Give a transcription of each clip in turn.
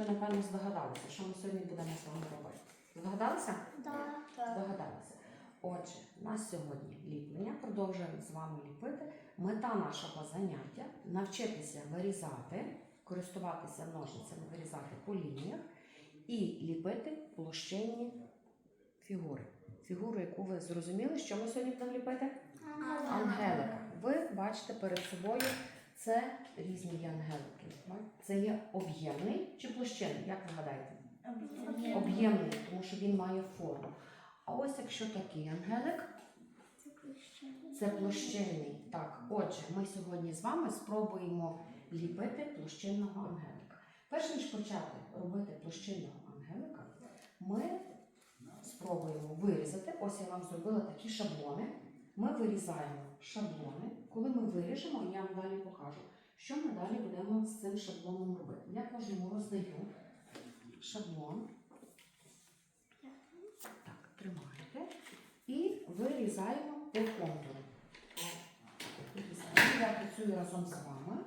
ви, напевно, здогадалися, що ми сьогодні будемо з вами робити. Здогадалися? Так. Здогадалися. Отже, у нас сьогодні ліплення. Продовжуємо з вами ліпити. Мета нашого заняття навчитися вирізати, користуватися ножницями, вирізати по лініях і ліпити площинні фігури. Фігуру, яку ви зрозуміли, що ми сьогодні будемо ліпити? Ангелика. Ви бачите перед собою це різні є ангелики. Це є об'ємний чи площинний, як ви гадаєте? Об'ємний, тому що він має форму. А ось якщо такий ангелик, це площинний. Так, отже, ми сьогодні з вами спробуємо ліпити площинного ангелика. Перш ніж почати робити площинного ангелика, ми спробуємо вирізати. Ось я вам зробила такі шаблони. Ми вирізаємо шаблони. Коли ми виріжемо, я вам далі покажу, що ми далі будемо з цим шаблоном робити. Я кожному роздаю шаблон. Так, тримайте. І вирізаємо по контуру. Я працюю разом з вами.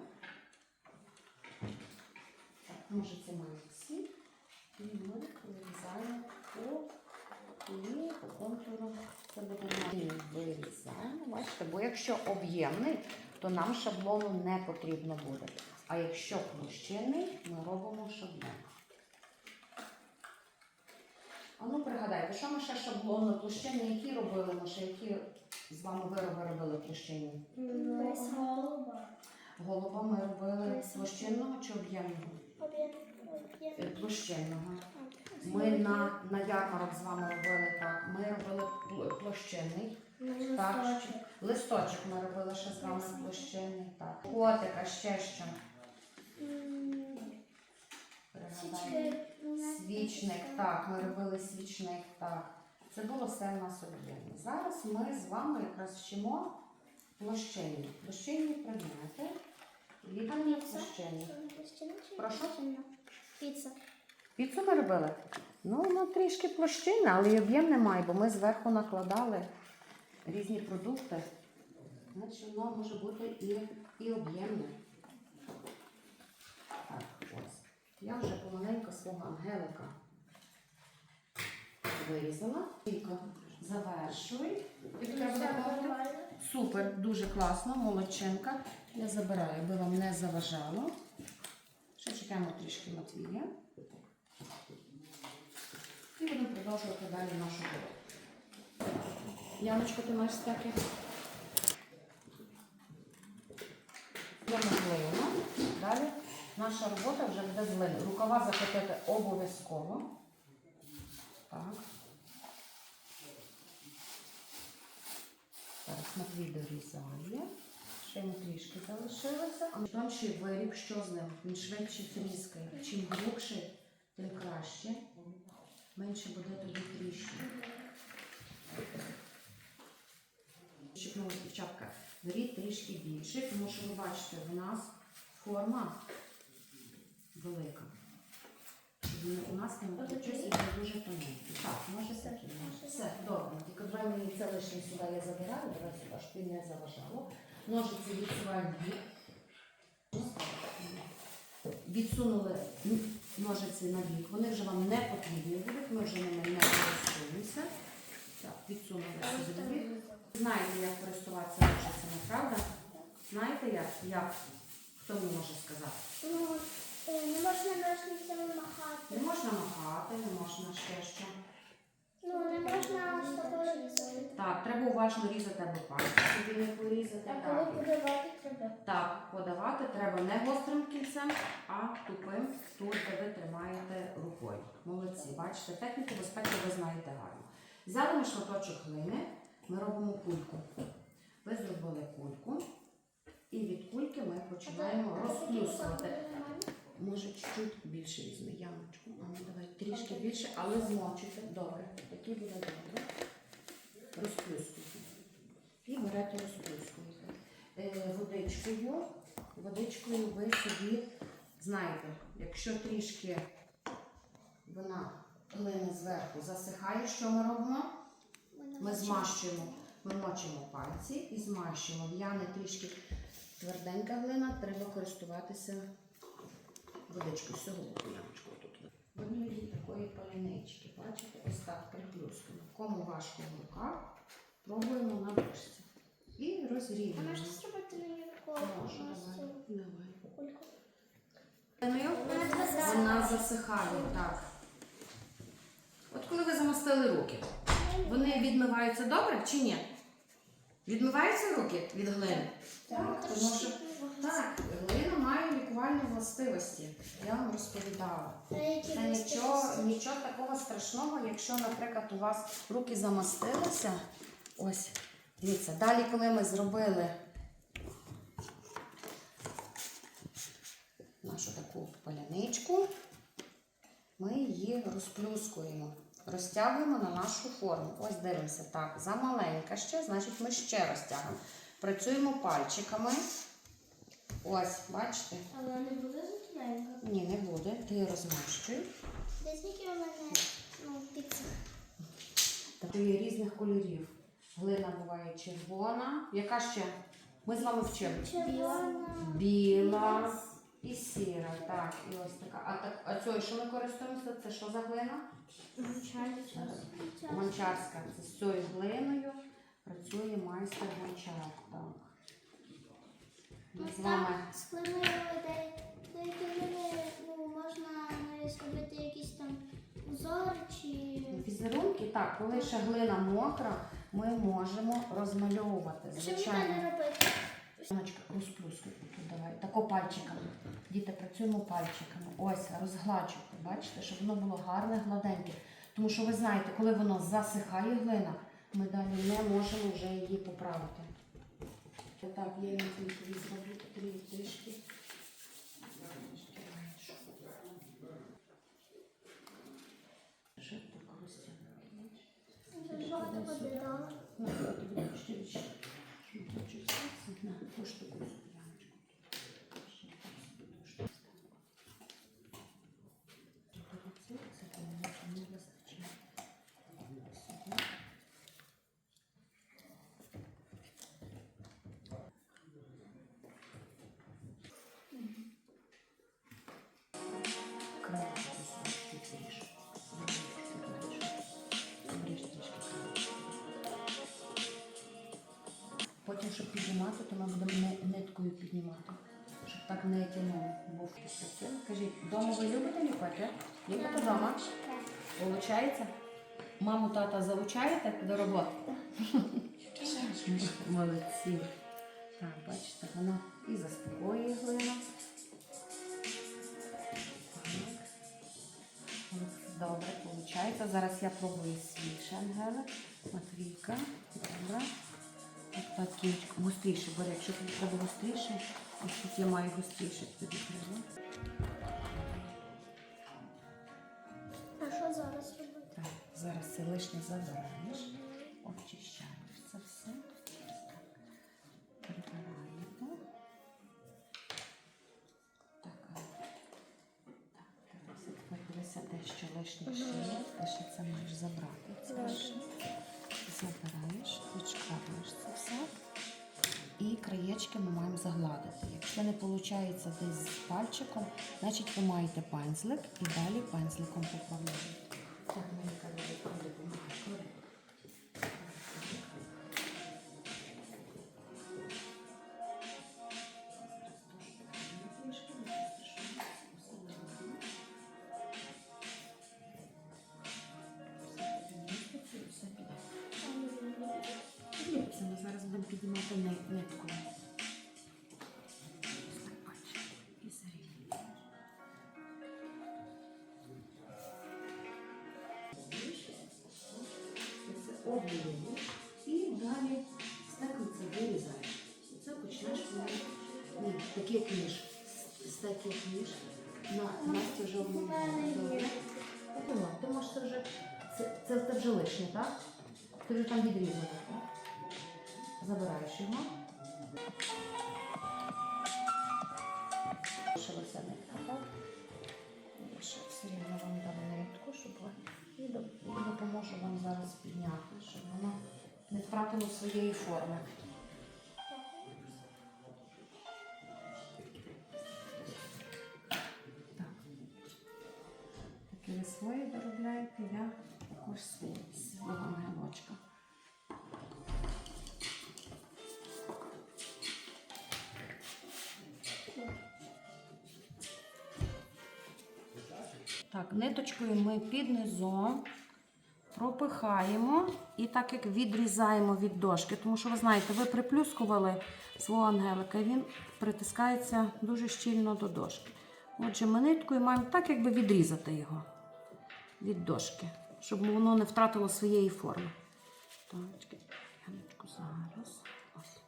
Так, ножиці мають всі. І ми вирізаємо по лінії, по контуру. Це буде на вирізаємо. Бачите, бо якщо об'ємний, то нам шаблону не потрібно буде. А якщо площинний, ми робимо шаблон. А ну пригадайте, що ми ще шаблони площини, які робили ми ще, які з вами вироби робили площинні? Голуба ми робили площинного чи об'ємного? Площинного. Ми на, на ярмарок з вами робили так. Ми робили площинний. Так, ще- листочок ми робили ще з вами площинний. Так. Котика ще що. Свічник, так, ми робили свічник, так. Це було все в нас об'ємно. Зараз ми з вами якраз вчимо площинні. Площинні предмети. Ліпання площинні. Прошу? Піца. Піцу ми робили? Ну, воно трішки площинне, але й об'єм немає, бо ми зверху накладали різні продукти. Значить, воно може бути і, і об'ємне. Я вже помаленько свого ангелика вирізала. Тільки завершуй. Супер, дуже класно, молодчинка. Я забираю, аби вам не заважало. Ще чекаємо трішки Матвія. І будемо продовжувати далі нашу роботу. Яночко, ти маєш стеки? Йдемо глину. Далі наша робота вже буде з. Рукава закотити обов'язково. Так. Зараз Матвій дорізає. Ще йому трішки залишилося. Тонший виріб, що з ним? Він швидше тріскає. Чим глибший, тим краще. Менше буде тоді тріщин. Ну, дівчатка, беріть трішки більше, тому що ви бачите, в нас форма велика. У нас не вийшло дуже тоненький. Так, може такі. Все, добре. Тільки давай мені це лишнє сюди я забираю, давай сюди, щоб не заважало. Ножиці відсуваємо бік. Відсунули ножиці на бік. Вони вже вам не потрібні будуть, ми вже ними не користуємося. Так, відсунули сюди в бік. Знаєте, як користуватися ножицями, правда? Знаєте як? Як? Хто мені може сказати? Ну, е, не можна ножницями махати. Не можна махати, не можна ще що. Ну, не можна з тобою різати. Так, треба уважно різати або пальці, собі не порізати. А коли Так. подавати треба? Так, подавати треба не гострим кільцем, а тупим тут, де ви тримаєте рукою. Молодці. Бачите, техніку безпеки ви знаєте гарно. Взяли ми шматочок глини, ми робимо кульку. Ви зробили кульку, і від кульки ми починаємо розплюсувати. Може, чуть-чуть більше візьми ямочку. А ну давай трішки більше, але змочуйте. Добре. Такий буде добре. Розплюскуйте. І берете розплюскуєте. Е, водичкою. Водичкою ви собі знаєте, якщо трішки вона глина зверху засихає, що ми робимо? Ми змащуємо, ми мочимо пальці і змащуємо. В'яне трішки тверденька глина, треба користуватися водичку з цього тут. В одній такої палянички, бачите, ось так приплюскуємо. Кому важко в руках, пробуємо на дошці. І А розрівнюємо. можна зробити мені такого? Можна, давай. Давай. Вона засихає. засихає, так. От коли ви замостили руки, вони відмиваються добре чи ні? Відмиваються руки від глини? Так, тому що так, глина має лікувальні властивості. Я вам розповідала. Це нічого, нічого такого страшного, якщо, наприклад, у вас руки замастилися. Ось, дивіться, далі, коли ми зробили нашу таку паляничку, ми її розплюскуємо, розтягуємо на нашу форму. Ось дивимося, так, замаленька ще, значить ми ще розтягуємо. Працюємо пальчиками. Ось, бачите? Але не буде затоненька. Ні, не буде. Ти її розмащуй. Десь мене ну, піца. Тобто є різних кольорів. Глина буває червона. Яка ще? Ми з вами вчили. Червона. Біла і сіра. Так, і ось така. А, так, а цією, що ми користуємося, це що за глина? Гончарська. Це з цією глиною працює майстер гончар. Так. Ми з вами. З глиною ну, можна зробити якісь там узори чи. Візерунки, так, коли ще глина мокра, ми можемо розмальовувати. Що мені Звичайно. робити? Сонечка, розплюскуй тут давай. Тако пальчиками. Діти, працюємо пальчиками. Ось, розгладжуйте. Бачите, щоб воно було гарне, гладеньке. Тому що ви знаєте, коли воно засихає глина, ми далі не можемо вже її поправити. Так, я їм тобі зроблю трі- трішки. Ще так розтягнути. Дуже багато води дала. Ну, я тобі ще ще шматочок сальси. На, щоб піднімати, то ми будемо ниткою піднімати, щоб так не тянуло. Цього. Кажіть, вдома ви любите ліпити? Любите вдома? Получається? Маму, тата залучаєте до роботи? Молодці. Так, бачите, воно і заспокоює глина. Добре, виходить. Зараз я пробую свій шенгелик. Матвійка. Добре. Так, так, кінчик. Якщо тобі треба густріше, ось тут я маю густіше тобі треба. А що зараз робити? Так, зараз це лишнє забираєш, Виходить десь з пальчиком, значить ви маєте пензлик і далі пензликом поправляєте. Так, коли допомагає. Зараз будемо піднімати нитку. Лишнє, так? Ти вже там відрізала. так? Забираєш його. Лишилася нитка, так? Я все рівно вам дам нитку, щоб і допоможу вам зараз підняти, щоб воно не втратило своєї форми. Так, ви свої доробляєте, я свої свого ангелочка. Так, ниточкою ми під низом пропихаємо і так як відрізаємо від дошки, тому що ви знаєте, ви приплюскували свого ангелика, він притискається дуже щільно до дошки. Отже, ми ниткою маємо так, якби відрізати його від дошки, щоб воно не втратило своєї форми. Так, Яночку, зараз. Ось.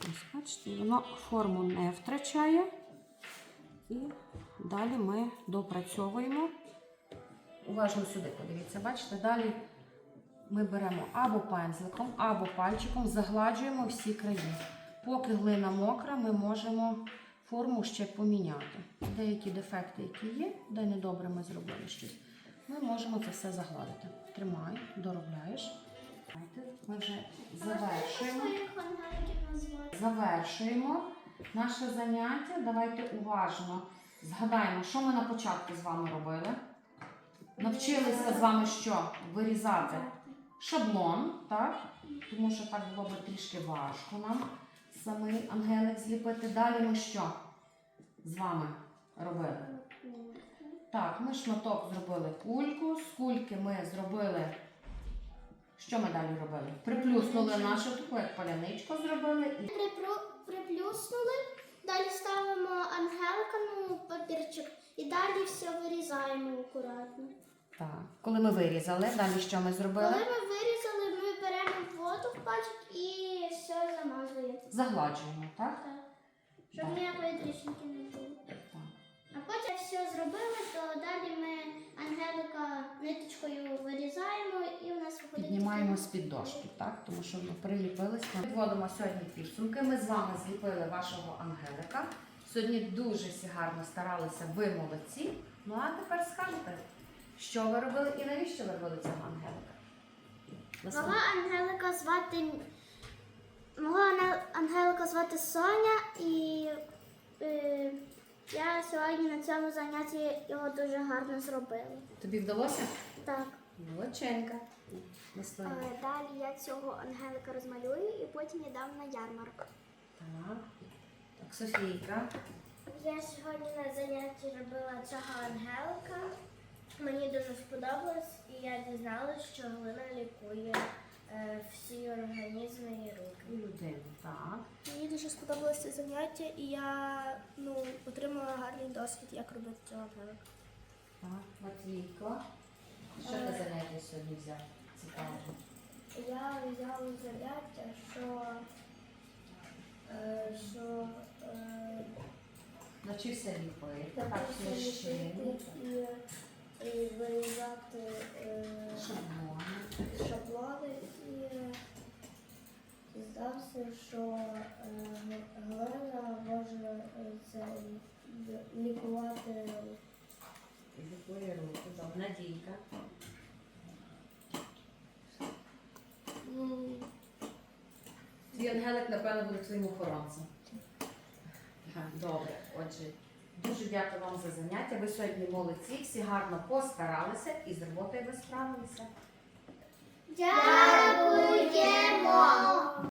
Ось, бачите, воно форму не втрачає. І далі ми допрацьовуємо. Уважно сюди подивіться, бачите, далі ми беремо або пензликом, або пальчиком, загладжуємо всі краї. Поки глина мокра, ми можемо форму ще поміняти. Деякі дефекти, які є, де недобре ми зробили щось, ми можемо це все загладити. Тримай, доробляєш. Ми вже завершуємо. Завершуємо наше заняття. Давайте уважно згадаємо, що ми на початку з вами робили. Навчилися з вами що? Вирізати шаблон, так? Тому що так було б трішки важко нам самий ангелик зліпити. Далі ми що з вами робили? Так, ми шматок зробили кульку, з кульки ми зробили. Що ми далі робили? Приплюснули нашу таку, як паляничку зробили. І Припру- Приплюснули, далі ставимо ангелика на папірчик і далі все вирізаємо акуратно. Так, коли ми вирізали, далі що ми зробили? Коли ми вирізали, ми беремо воду в пальчик і все замазуємо. Загладжуємо, так? Так. Щоб Так. ніякої тріщинки не було. Так. А потім все зробили, то далі ми ангелика ниточкою вирізаємо і у нас виходить. Піднімаємо з-під дошки, так? Тому що воно. Ми Підводимо сьогодні підсумки. Ми з вами зліпили вашого ангелика. Сьогодні дуже всі гарно старалися, ви молодці. Ну а тепер скажете, що ви робили і навіщо ви робили цього ангелика? Мого ангелика звати мого ангелика звати Соня, і е, я сьогодні на цьому занятті його дуже гарно зробила. Тобі вдалося? Так. Молодченька. Е, Далі я цього ангелика розмалюю і потім я дам на ярмарку. Так. Так, Софійка. Я сьогодні на занятті робила цього ангелика. Мені дуже сподобалось, і я дізналася, що глина лікує е, всі організми і руки. І людину, так. Мені дуже сподобалося це заняття, і я ну, отримала гарний досвід, як робити цього ангелика. Так, Матвійко. Що ти заняття сьогодні взяв? Цікаво. Я взяла заняття, що, е, що е, Навчився ліпити, так, навчився ліпити і, і вирізати е, шаблони. шаблони і здався, що е, глина може е, це лікувати Ліпує руки. Надійка. Твій ангелик, напевно, буде твоїм охоронцем. Добре, отже, дуже дякую вам за заняття. Ви сьогодні молодці, всі гарно постаралися і з роботою ви справилися. Дякуємо!